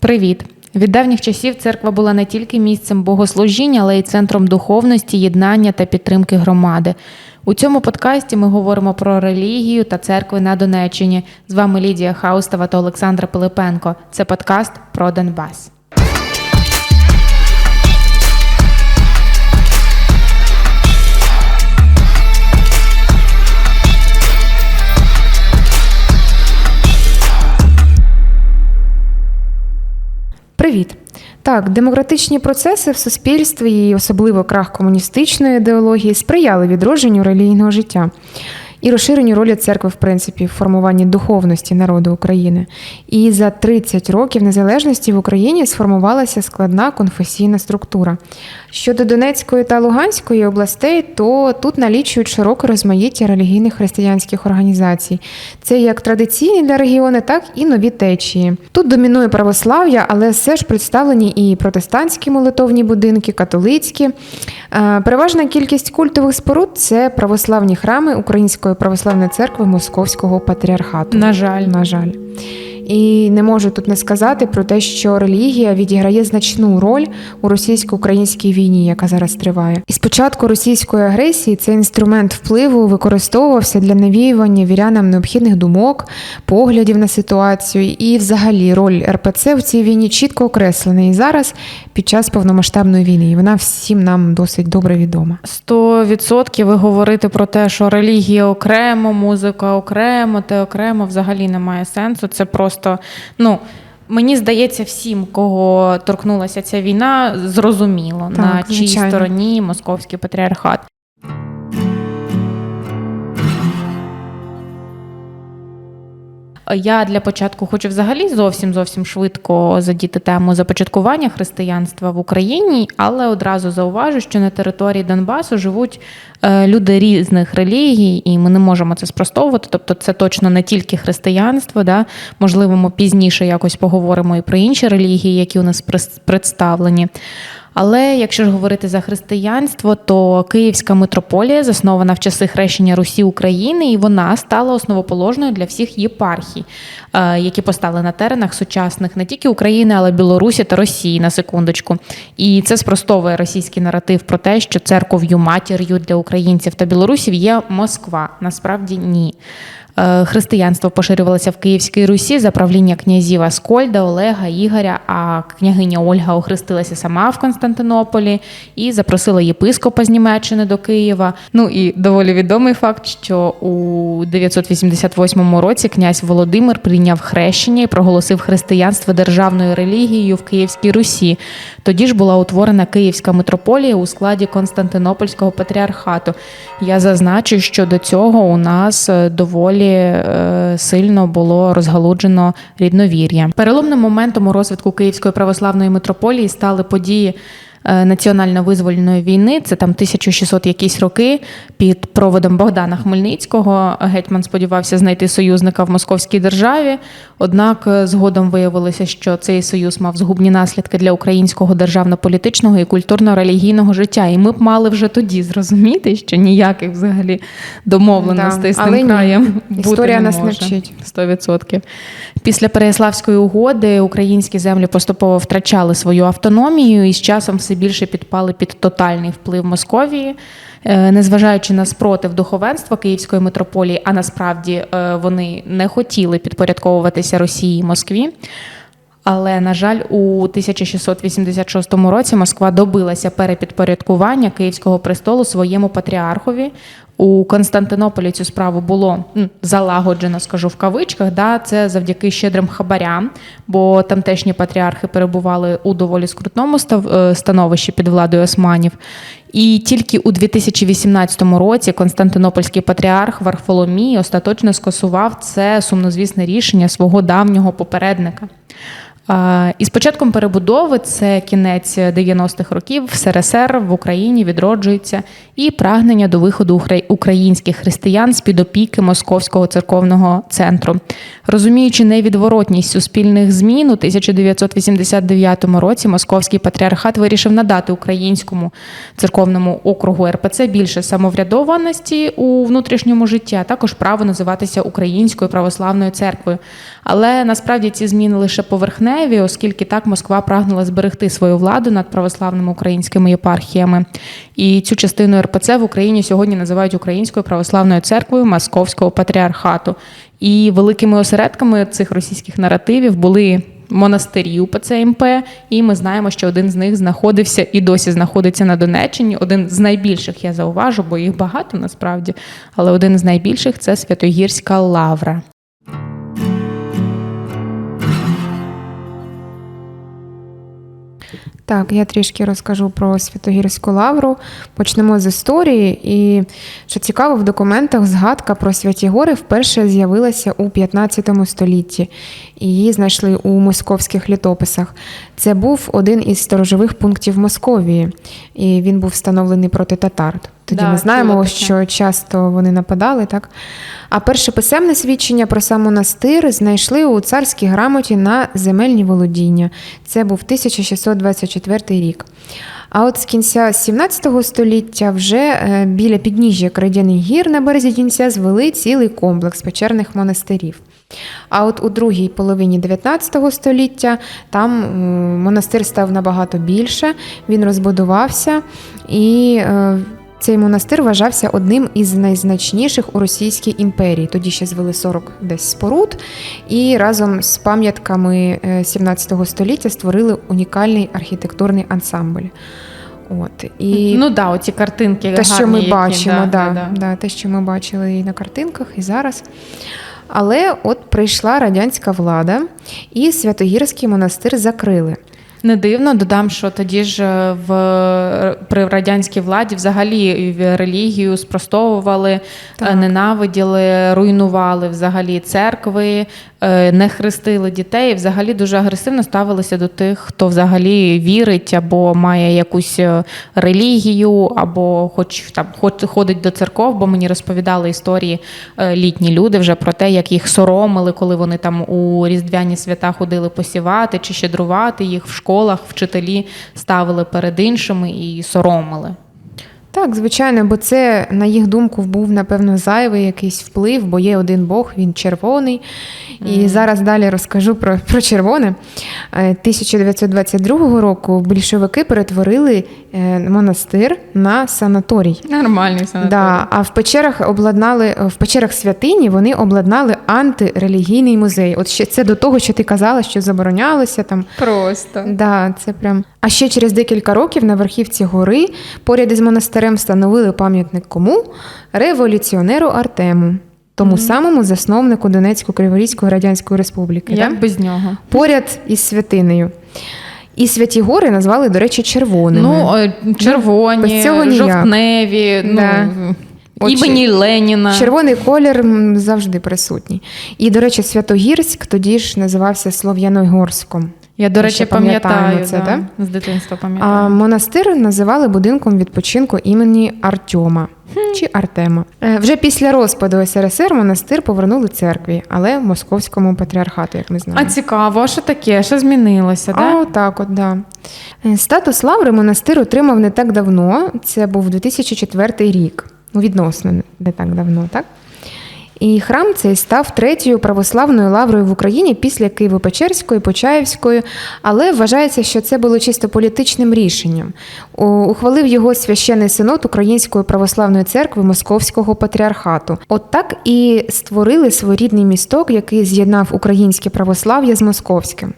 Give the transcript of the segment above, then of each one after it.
Привіт! Від давніх часів церква була не тільки місцем богослужіння, але й центром духовності, єднання та підтримки громади. У цьому подкасті ми говоримо про релігію та церкви на Донеччині. З вами Лідія Хаустова та Олександра Пилипенко. Це подкаст про Донбас. Привіт. Так, демократичні процеси в суспільстві, і особливо крах комуністичної ідеології, сприяли відродженню релігійного життя і розширенню ролі церкви, в принципі, в формуванні духовності народу України. І за 30 років незалежності в Україні сформувалася складна конфесійна структура. Щодо Донецької та Луганської областей, то тут налічують широке розмаїття релігійних християнських організацій. Це як традиційні для регіону, так і нові течії. Тут домінує православ'я, але все ж представлені і протестантські молитовні будинки, католицькі. Е, Переважна кількість культових споруд це православні храми Української православної церкви Московського патріархату. На жаль. На жаль. І не можу тут не сказати про те, що релігія відіграє значну роль у російсько-українській війні, яка зараз триває. І спочатку російської агресії цей інструмент впливу використовувався для навіювання вірянам необхідних думок, поглядів на ситуацію, і взагалі роль РПЦ в цій війні чітко окреслена. І зараз під час повномасштабної війни. І вона всім нам досить добре відома. Сто відсотків ви говорите про те, що релігія окремо, музика окремо, те окремо взагалі немає сенсу. Це просто ну. Мені здається, всім, кого торкнулася ця війна, зрозуміло Так, на чиїй звичайно. стороні московський патріархат. Я для початку хочу взагалі зовсім зовсім швидко задіти тему започаткування християнства в Україні, але одразу зауважу, що на території Донбасу живуть е, люди різних релігій, і ми не можемо це спростовувати. Тобто, це точно не тільки християнство. Да? Можливо, ми пізніше якось поговоримо і про інші релігії, які у нас представлені. Але якщо ж говорити за християнство, то Київська митрополія заснована в часи хрещення Русі України, і вона стала основоположною для всіх єпархій, е, які постали на теренах сучасних не тільки України, але Білорусі та Росії на секундочку. І це спростовує російський наратив про те, що церков'ю матір'ю для українців та білорусів є Москва. Насправді ні. Е, Християнство поширювалося в Київській Русі за правління князів Аскольда, Олега, Ігоря, а княгиня Ольга охрестилася сама в Константинополі і запросила єпископа з Німеччини до Києва. Ну і доволі відомий факт, що у 988 році князь Володимир прийняв хрещення і проголосив християнство державною релігією в Київській Русі. Тоді ж була утворена Київська митрополія у складі Константинопольського патріархату. Я зазначу, що до цього у нас е, доволі сильно було розгалуджено рідновір'я. Переломним моментом у розвитку Київської православної митрополії стали події. Е, Національно-визвольної війни, це там 1600 якісь роки під проводом Богдана Хмельницького. Гетьман сподівався знайти союзника в московській державі. Однак е, згодом виявилося, що цей союз мав згубні наслідки для українського державно-політичного і культурно-релігійного життя. І ми б мали вже тоді зрозуміти, що ніяких взагалі домовленостей Да, з тим краєм бути Історія не нас може. навчить. 100%. Після Переяславської угоди українські землі поступово втрачали свою автономію і з часом все більше підпали під тотальний вплив Московії. Е, Незважаючи на спротив духовенства Київської митрополії, а насправді е, вони не хотіли підпорядковуватися Росії і Москві. Але, на жаль, у 1686 році Москва добилася перепідпорядкування Київського престолу своєму патріархові. У Константинополі цю справу було залагоджено, скажу в кавичках. Да, це завдяки щедрим хабарям, бо тамтешні патріархи перебували у доволі скрутному е, становищі під владою османів. І тільки у 2018 році Константинопольський патріарх Варфоломій остаточно скасував це сумнозвісне рішення свого давнього попередника. І з початком перебудови, це кінець 90-х років, в СРСР в Україні відроджується і прагнення до виходу українських християн з під опіки Московського церковного центру. Розуміючи невідворотність суспільних змін, у 1989 році Московський патріархат вирішив надати українському церковному округу РПЦ більше самоврядованості у внутрішньому житті, а також право називатися Українською православною церквою. Але насправді ці зміни лише поверхневі. Женеві, оскільки так Москва прагнула зберегти свою владу над православними українськими єпархіями. І цю частину РПЦ в Україні сьогодні називають Українською православною церквою Московського патріархату. І великими осередками цих російських наративів були монастирі УПЦ МП, і ми знаємо, що один з них знаходився і досі знаходиться на Донеччині. Один з найбільших я зауважу, бо їх багато насправді, але один з найбільших це Святогірська лавра. Так, я трішки розкажу про Святогірську лавру. Почнемо з історії. І що цікаво, в документах згадка про Святі Гори вперше з'явилася у 15 столітті. Її знайшли у московських літописах. Це був один із сторожових пунктів Московії, і він був встановлений проти татар. Тоді Да, ми знаємо, що часто вони нападали, так? А перше писемне свідчення про сам монастир знайшли у царській грамоті на земельні володіння. Це був 1624 рік. А от з кінця 17 століття вже е, біля підніжжя Крайдяних гір на березі Дінця звели цілий комплекс печерних монастирів. А от у другій половині 19 століття там е, монастир став набагато більше, він розбудувався і. Е, цей монастир вважався одним із найзначніших у Російській імперії. Тоді ще звели 40 десь споруд, і разом з пам'ятками е, 17 століття створили унікальний архітектурний ансамбль. От і Ну да, оці картинки. те, що ми які, бачимо, да, да, да, те, що ми бачили і на картинках, і зараз. Але от прийшла радянська влада, і Святогірський монастир закрили. Не дивно, додам, що тоді ж е, в при радянській владі взагалі релігію спростовували, Так. е, ненавиділи, руйнували взагалі церкви, е, не хрестили дітей. Взагалі дуже агресивно ставилися до тих, хто взагалі вірить або має якусь е, релігію, або хоч там хоч ходить до церков, бо мені розповідали історії е, літні люди вже про те, як їх соромили, коли вони там у різдвяні свята ходили посівати чи щедрувати їх в школах, вчителі ставили перед іншими і соромили. Так, звичайно, бо це, на їх думку, був, напевно, зайвий якийсь вплив, бо є один Бог, він червоний. І зараз далі розкажу про, про червоне. Е, 1922 року більшовики перетворили е, монастир на санаторій. Нормальний Да, а в печерах обладнали в печерах святині вони обладнали антирелігійний музей. От ще це до того, що ти казала, що заборонялося там. Просто. Да, це прям. А ще через декілька років на верхівці гори поряд із монастирем встановили пам'ятник кому? Революціонеру Артему, тому самому засновнику Донецько-Криворізької Радянської Республіки. Як да? без нього? Поряд із святинею. І святі гори назвали, до речі, червоними. Ну, е, червоні, без цього ніяк. жовтневі, Да. ну, От імені Леніна. Червоний колір завжди присутній. І, до речі, Святогірськ тоді ж називався Слов'яногорськом. Я, до речі, пам'ятаю це, да, да? з дитинства А монастир називали будинком відпочинку імені Артема чи Артема. Е, Вже після розпаду СРСР монастир повернули церкві, але московському патріархату, як ми знаємо. А цікаво, що таке? Що змінилося? А Да? отак, от, да. Е, Статус лаври монастир отримав не так давно. Це був 2004 рік. Ну, відносно не так давно, так? І храм цей став третьою православною лаврою в Україні після Києво-Печерської, Почаївської, але вважається, що це було чисто політичним рішенням. Ухвалив його священний синод Української православної церкви Московського патріархату. От так і створили своєрідний місток, який з'єднав українське православ'я з московським.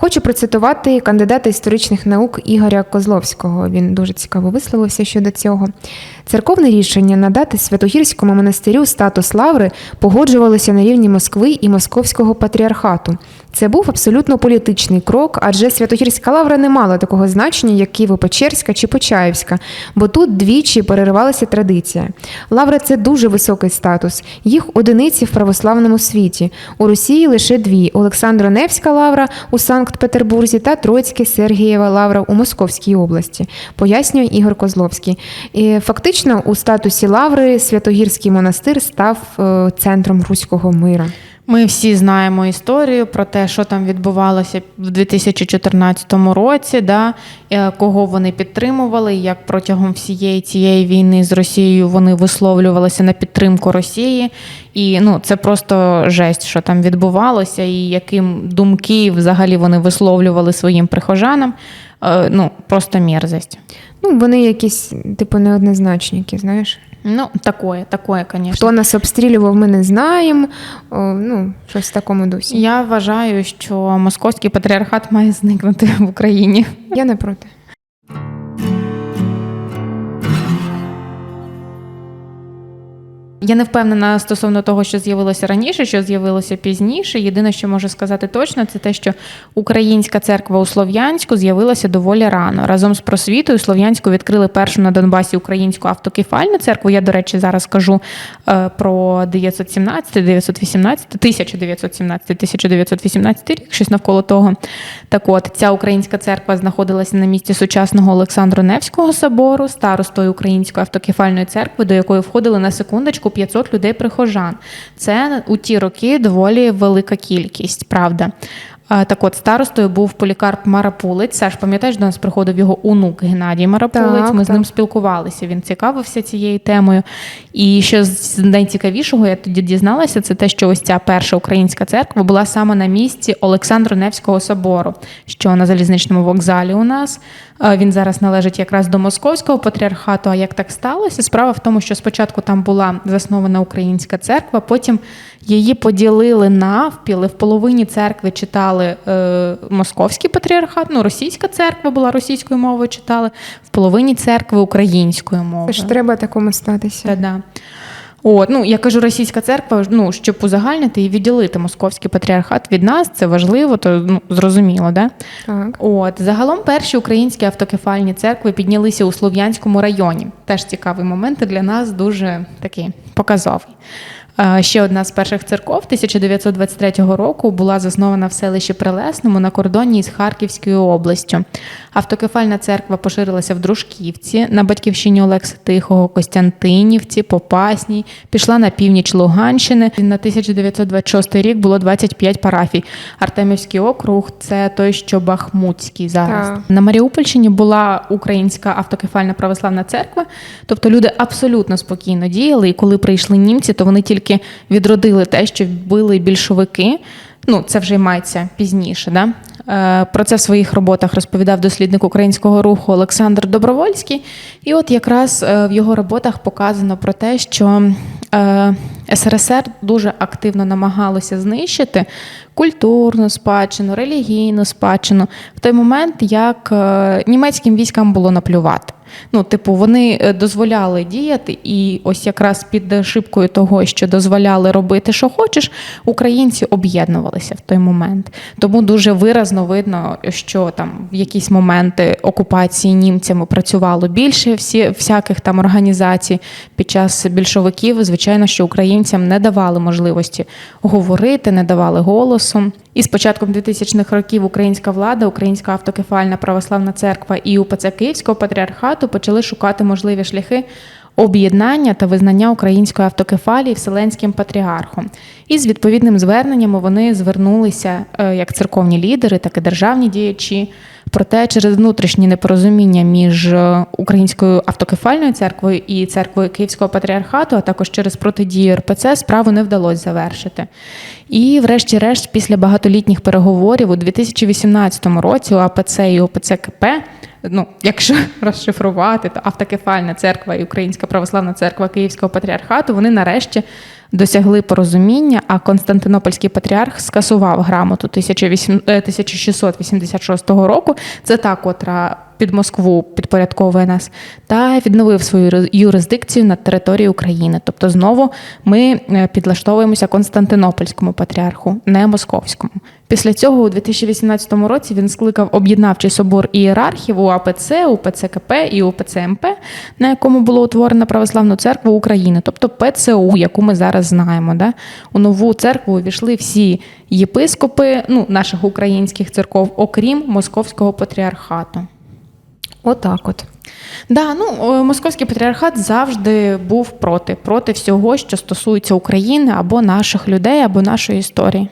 Хочу процитувати кандидата історичних наук Ігоря Козловського. Він дуже цікаво висловився щодо цього. Церковне рішення надати Святогірському монастирю статус лаври погоджувалося на рівні Москви і Московського патріархату. Це був абсолютно політичний крок, адже Святогірська лавра не мала такого значення, як Києво-Печерська чи Почаївська, бо тут двічі переривалася традиція. Лавра це дуже високий статус. Їх одиниці в православному світі. У Росії лише дві: Олександро-Невська лавра у Санкт-Петербурзі та Троїцьке Сергієва лавра у Московській області, пояснює Ігор Козловський. І фактично у статусі лаври Святогірський монастир став е, центром руського мира. Ми всі знаємо історію про те, що там відбувалося в 2014 році, да, е, кого вони підтримували, як протягом всієї цієї війни з Росією вони висловлювалися на підтримку Росії. І ну, це просто жесть, що там відбувалося, і яким думки взагалі вони висловлювали своїм прихожанам. Е, Ну, просто мерзость. Ну, вони якісь, типу, неоднозначники, знаєш. Ну, такое, такое, конечно. Хто нас обстрілював, ми не знаємо. О, ну, щось в такому дусі. Я вважаю, що московський патріархат має зникнути в Україні. Я не проти. Я не впевнена стосовно того, що з'явилося раніше, що з'явилося пізніше. Єдине, що можу сказати точно, це те, що українська церква у Слов'янську з'явилася доволі рано. Разом з просвітою Слов'янську відкрили першу на Донбасі українську автокефальну церкву. Я, до речі, зараз кажу е, про 917, 918, 1917, 1918 рік, щось навколо того. Так от, ця українська церква знаходилася на місці сучасного Олександру Невського собору, старостою Української автокефальної церкви, до якої входили на секундочку 500 людей прихожан. Це у ті роки доволі велика кількість, правда. Так от, старостою був полікарп Марапулець. Саш, пам'ятаєш, до нас приходив його онук Геннадій Марапулець. Так, Ми з ним спілкувалися. Він цікавився цією темою. І що з найцікавішого, я тоді дізналася, це те, що ось ця перша українська церква була саме на місці Олександру Невського собору, що на залізничному вокзалі у нас. Він зараз належить якраз до московського патріархату. А як так сталося? Справа в тому, що спочатку там була заснована українська церква, потім її поділили навпіл, і в половині церкви читали е, московський патріархат, ну російська церква була російською мовою читали, в половині церкви українською мовою. Це ж треба такому статися. Та-да. От, ну я кажу, російська церква, ну щоб узагальнити і відділити московський патріархат від нас, це важливо, то ну зрозуміло, да? Так. От загалом перші українські автокефальні церкви піднялися у Слов'янському районі. Теж цікавий момент і для нас дуже такий показовий. Е, Ще одна з перших церков 1923 року була заснована в селищі Прилесному на кордоні із Харківською областю. Автокефальна церква поширилася в Дружківці, на батьківщині Олекса Тихого, Костянтинівці, Попасній, пішла на північ Луганщини. На 1926 рік було 25 парафій. Артемівський округ це той, що Бахмутський зараз. Так. На Маріупольщині була українська автокефальна православна церква, тобто люди абсолютно спокійно діяли. І коли прийшли німці, то вони тільки відродили те, що вбили більшовики. Ну, це вже мається пізніше. Да? Е, Про це в своїх роботах розповідав дослідник українського руху Олександр Добровольський. І от якраз е, в його роботах показано про те, що е, СРСР дуже активно намагалося знищити культурну спадщину, релігійну спадщину в той момент, як німецьким військам було наплювати. Ну, типу, вони е, дозволяли діяти, і ось якраз під шибкою того, що дозволяли робити, що хочеш, українці об'єднувалися в той момент. Тому дуже виразно видно, що там в якісь моменти окупації німцями працювало більше всі, всяких там організацій під час більшовиків. Звичайно, що українцям не давали можливості говорити, не давали голосу. І з початком 2000-х років українська влада, Українська автокефальна православна церква і УПЦ Київського патріархату почали шукати можливі шляхи об'єднання та визнання української автокефалії Вселенським патріархом. І з відповідним зверненнями вони звернулися е, як церковні лідери, так і державні діячі. Проте через внутрішні непорозуміння між е, українською автокефальною церквою і церквою Київського патріархату, а також через протидію РПЦ, справу не вдалося завершити. І, врешті-решт, після багатолітніх переговорів у 2018 році у АПЦ і ОПЦ КП, ну якщо розшифрувати, то автокефальна церква і Українська православна церква Київського патріархату, вони нарешті досягли порозуміння, а Константинопольський патріарх скасував грамоту 1800 е, 1686 року. Це та, котра під Москву підпорядковує нас, та відновив свою юрисдикцію над територією України. Тобто, знову ми е, підлаштовуємося Константинопольському патріарху, не московському. Після цього у 2018 році він скликав об'єднавчий собор ієрархів у АПЦ, УПЦ КП і УПЦ МП, на якому було утворено православну церкву України, тобто ПЦУ, яку ми зараз знаємо. Да? У нову церкву увійшли всі єпископи ну, наших українських церков, окрім московського патріархату. Отак от. Да, ну е, московський патріархат завжди був проти, проти всього, що стосується України або наших людей, або нашої історії.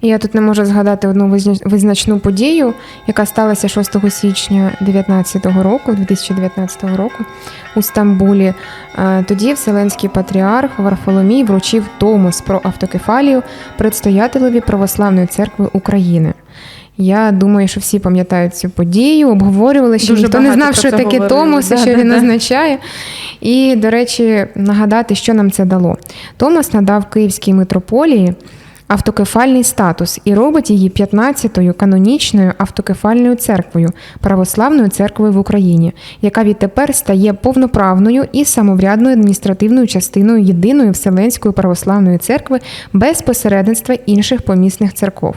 І я тут не можу згадати одну визна- визначну подію, яка сталася 6 січня 19 року, 2019 року у Стамбулі. Е, Тоді Вселенський патріарх Варфоломій вручив Томос про автокефалію предстоятелеві Православної церкви України. Я думаю, що всі пам'ятають цю подію, обговорювали, що Дуже ніхто не знав, що це таке. Томос Да, що да, він да. означає. І, до речі, нагадати, що нам це дало. Томос надав Київській митрополії автокефальний статус і робить її 15-ю канонічною автокефальною церквою, православною церквою в Україні, яка відтепер стає повноправною і самоврядною адміністративною частиною єдиної Вселенської православної церкви без посередництва інших помісних церков.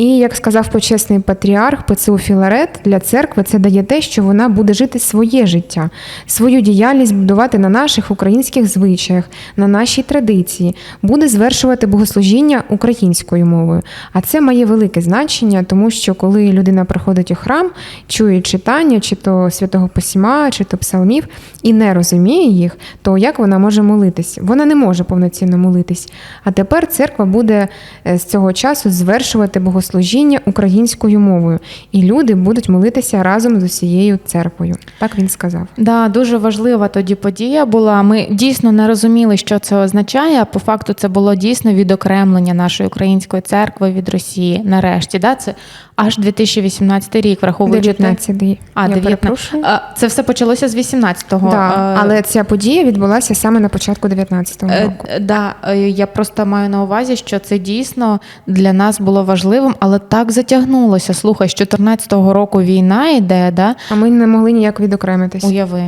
І як сказав почесний патріарх ПЦУ Філарет, для церкви це дає те, що вона буде жити своє життя, свою діяльність будувати на наших українських звичаях, на нашій традиції, буде звершувати богослужіння українською мовою. А це має велике значення, тому що коли людина приходить у храм, чує читання, чи то святого письма, чи то псалмів, і не розуміє їх, то як вона може молитись? Вона не може повноцінно молитись. А тепер церква буде е, з цього часу звершувати богослужіння українською мовою, і люди будуть молитися разом з усією церквою. Так він сказав. Да, дуже важлива тоді подія була. Ми дійсно не розуміли, що це означає. А по факту це було дійсно відокремлення нашої української церкви від Росії. Нарешті, да, це аж 2018 рік, враховуючи 19-й. А, 19. А, Це все почалося з 18-го. Да, але ця подія відбулася саме на початку 19-го Е, року. Да, е, я просто маю на увазі, що це дійсно для нас було важливим, але так затягнулося. Слухай, з 14-го року війна йде, да? А ми не могли ніяк відокремитись. Уяви.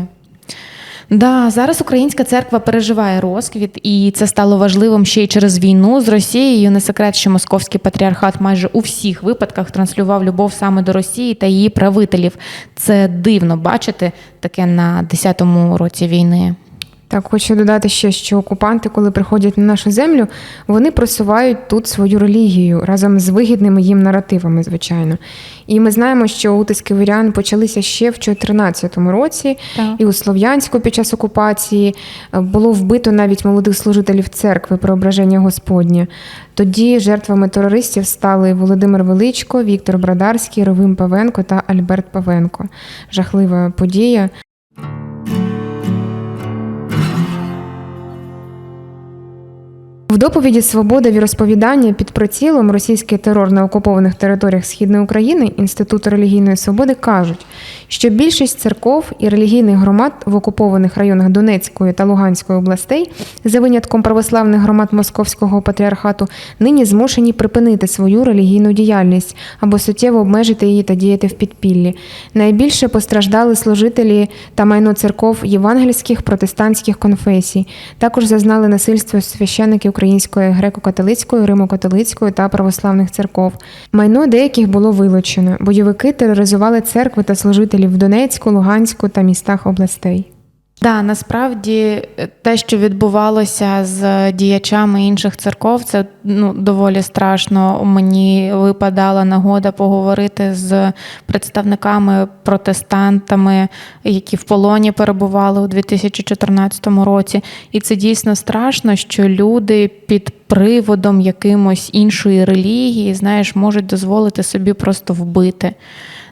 Да, зараз українська церква переживає розквіт, і це стало важливим ще й через війну з Росією. Не секрет, що московський патріархат майже у всіх випадках транслював любов саме до Росії та її правителів. Це дивно бачити таке на 10-му році війни. Так, хочу додати ще, що окупанти, коли приходять на нашу землю, вони просувають тут свою релігію разом з вигідними їм наративами, звичайно. І ми знаємо, що утиски вірян почалися ще в 2014 році, Так. і у Слов'янську під час окупації е, було вбито навіть молодих служителів церкви Преображення Господнє. Тоді жертвами терористів стали Володимир Величко, Віктор Брадарський, Ровим Павенко та Альберт Павенко. Жахлива подія. В доповіді Свобода віросповідання під прицілом російський терор на окупованих територіях Східної України Інституту релігійної свободи кажуть, що більшість церков і релігійних громад в окупованих районах Донецької та Луганської областей, за винятком православних громад Московського патріархату, нині змушені припинити свою релігійну діяльність або суттєво обмежити її та діяти в підпіллі. Найбільше постраждали служителі та майно церков євангельських протестантських конфесій. Також зазнали насильства священники Української греко-католицької, римо-католицької та православних церков. Майно деяких було вилучено. Бойовики тероризували церкви та служителів в Донецьку, Луганську та містах областей. Да, насправді е, те, що відбувалося з діячами інших церков, це ну доволі страшно. Мені випадала нагода поговорити з представниками протестантами, які в полоні перебували у 2014 році. І це дійсно страшно, що люди під приводом якимось іншої релігії, знаєш, можуть дозволити собі просто вбити.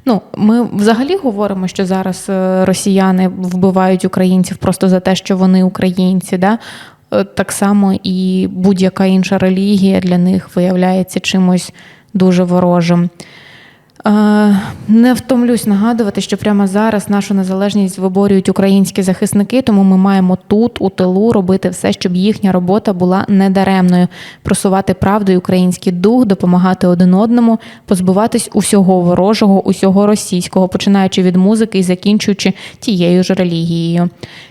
Ну, ми взагалі говоримо, що зараз е, росіяни вбивають українців просто за те, що вони українці. Да? Е, Так само і будь-яка інша релігія для них виявляється чимось дуже ворожим. Не втомлюсь нагадувати, що прямо зараз нашу незалежність виборюють українські захисники, тому ми маємо тут, у тилу, робити все, щоб їхня робота була недаремною, просувати правду і український дух, допомагати один одному, позбуватись усього ворожого, усього російського, починаючи від музики і закінчуючи тією ж релігією.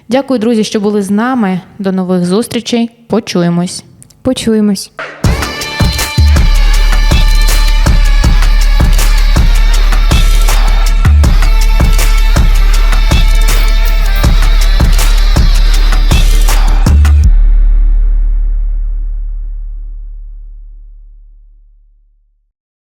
Дякую, друзі, що були з нами. До нових зустрічей. Почуємось. Почуємось.